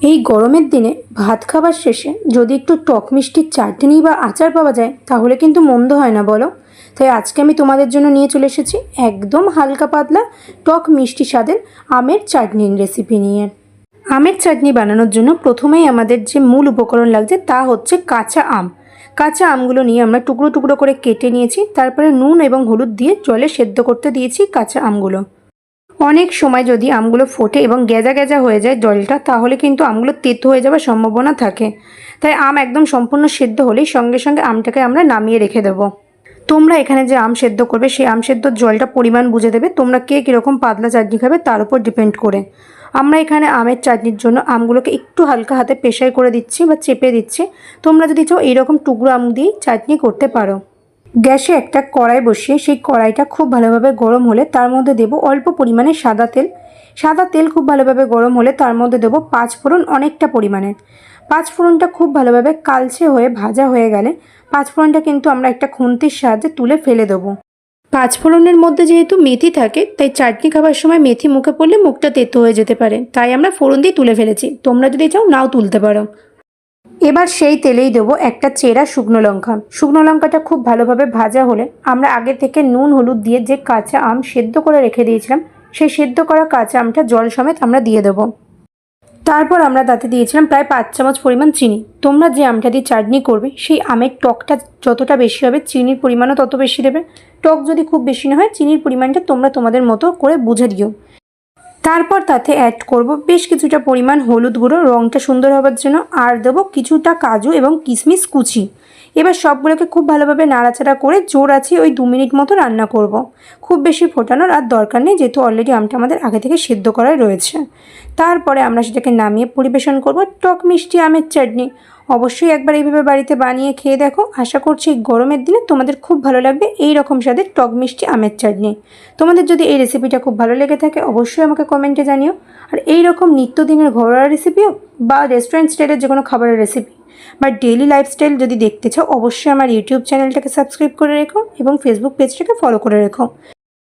এই গরমের দিনে ভাত খাবার শেষে যদি একটু টক মিষ্টির চাটনি বা আচার পাওয়া যায়, তাহলে কিন্তু মন্দ হয় না, বলো? তাই আজকে আমি তোমাদের জন্য নিয়ে চলে এসেছি একদম হালকা পাতলা টক মিষ্টি স্বাদের আমের চাটনির রেসিপি নিয়ে। আমের চাটনি বানানোর জন্য প্রথমেই আমাদের যে মূল উপকরণ লাগছে, তা হচ্ছে কাঁচা আম। কাঁচা আমগুলো নিয়ে আমরা টুকরো টুকরো করে কেটে নিয়েছি, তারপরে নুন এবং হলুদ দিয়ে জলে সেদ্ধ করতে দিয়েছি কাঁচা আমগুলো। অনেক সময় যদি আমগুলো ফোটে এবং গেজা গেজা হয়ে যায় জলটা, তাহলে কিন্তু আমগুলো তেতো হয়ে যাওয়ার সম্ভাবনা থাকে। তাই আম একদম সম্পূর্ণ সেদ্ধ হলেই সঙ্গে সঙ্গে আমটাকে আমরা নামিয়ে রেখে দেবো। তোমরা এখানে যে আম সেদ্ধ করবে, সেই আম সেদ্ধর জলটা পরিমাণ বুঝে দেবে। তোমরা কে কীরকম পাতলা চাটনি খাবে তার উপর ডিপেন্ড করে। আমরা এখানে আমের চাটনির জন্য আমগুলোকে একটু হালকা হাতে পেশাই করে দিচ্ছি বা চেপে দিচ্ছি। তোমরা যদি চাও এইরকম টুকরো আম দিয়েই চাটনি করতে পারো। গ্যাসে একটা কড়াই বসিয়ে, সেই কড়াইটা খুব ভালোভাবে গরম হলে তার মধ্যে দেবো অল্প পরিমাণে সাদা তেল। সাদা তেল খুব ভালোভাবে গরম হলে তার মধ্যে দেবো পাঁচ ফোড়ন অনেকটা পরিমাণে। পাঁচ ফোড়নটা খুব ভালোভাবে কালচে হয়ে ভাজা হয়ে গেলে পাঁচ ফোড়নটা কিন্তু আমরা একটা খুন্তির সাহায্যে তুলে ফেলে দেবো। পাঁচ ফোড়নের মধ্যে যেহেতু মেথি থাকে, তাই চাটনি খাবার সময় মেথি মুখে পড়লে মুখটা তেতো হয়ে যেতে পারে। তাই আমরা ফোড়ন দিয়ে তুলে ফেলেছি। তোমরা যদি চাও নাও তুলতে পারো। এবার সেই তেলেই দেবো একটা চেরা শুকনো লঙ্কা। শুকনো লঙ্কাটা খুব ভালোভাবে ভাজা হলে আমরা আগে থেকে নুন, হলুদ দিয়ে যে কাঁচা আম সেদ্ধ করে রেখে দিয়েছিলাম, সেই সেদ্ধ করা কাঁচা আমটা জল সমেত আমরা দিয়ে দেবো। তারপর আমরা তাতে দিয়েছিলাম প্রায় পাঁচ চামচ পরিমাণ চিনি। তোমরা যে আমটা দিয়ে চাটনি করবে, সেই আমের টকটা যতটা বেশি হবে, চিনির পরিমাণও তত বেশি দেবে। টক যদি খুব বেশি না হয়, চিনির পরিমাণটা তোমরা তোমাদের মতো করে বুঝে দিও। তারপর তাতে অ্যাড করব বেশ কিছুটা পরিমাণ হলুদ গুঁড়ো রঙটা সুন্দর হবার জন্য আর দেবো কিছুটা কাজু এবং কিশমিশ কুচি। এবার সবগুলোকে খুব ভালোভাবে নাড়াচাড়া করে জোর আছে ওই দু মিনিট মতো রান্না করব। খুব বেশি ফোটানোর আর দরকার নেই, যেহেতু অলরেডি আমটা আমাদের আগে থেকে সেদ্ধ করাই রয়েছে। তারপরে আমরা সেটাকে নামিয়ে পরিবেশন করব টক মিষ্টি আমের চাটনি। অবশ্যই একবার এইভাবে বাড়িতে বানিয়ে খেয়ে দেখো। আশা করছি গরমের দিনে তোমাদের খুব ভালো লাগবে এই রকম স্বাদের টক মিষ্টি আমের চাটনি। তোমাদের যদি এই রেসিপিটা খুব ভালো লেগে থাকে, অবশ্যই আমাকে কমেন্টে জানিও। আর এই রকম নিত্যদিনের ঘরোয়া রেসিপিও বা রেস্টুরেন্ট স্টাইলের যে কোনো খাবারের রেসিপি বা ডেইলি লাইফস্টাইল যদি দেখতে চাও, অবশ্যই আমার ইউটিউব চ্যানেলটাকে সাবস্ক্রাইব করে রেখো এবং ফেসবুক পেজটাকে ফলো করে রেখো।